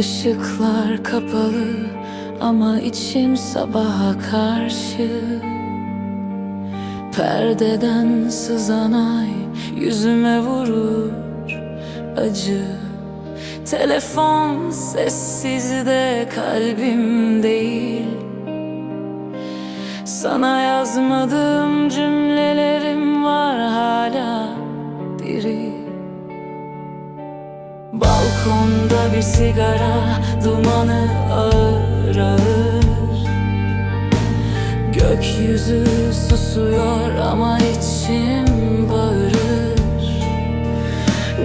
Işıklar kapalı ama içim sabaha karşı. Perdeden sızan ay yüzüme vurur acı. Telefon sessizde kalbim değil. Sana yazmadığım cümlelerim var hala diri Balkonda bir sigara dumanı ağır ağır Gökyüzü susuyor ama içim bağırır.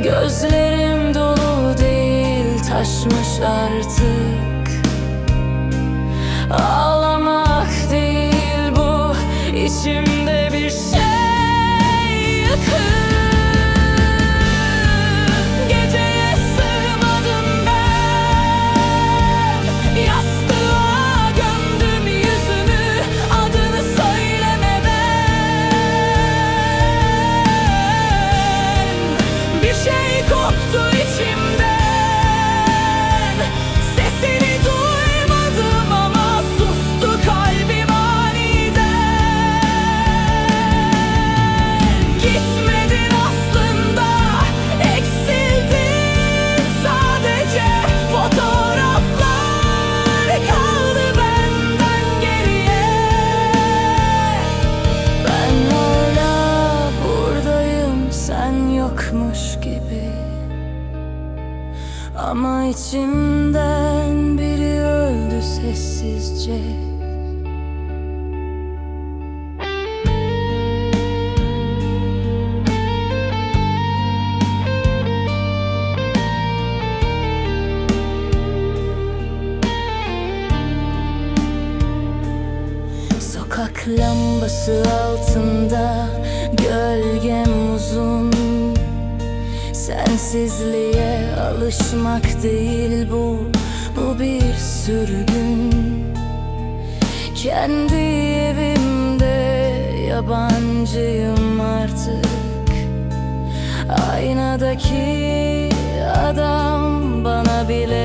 Gözlerim dolu değil taşmış artık. Ağlamak değil bu içimde bir şey Ama içimden biri öldü sessizce. Sokak lambası altında gölgem uzun Sensizliğe alışmak değil bu, bu bir sürgün. Kendi evimde yabancıyım artık. Aynadaki adam bana bile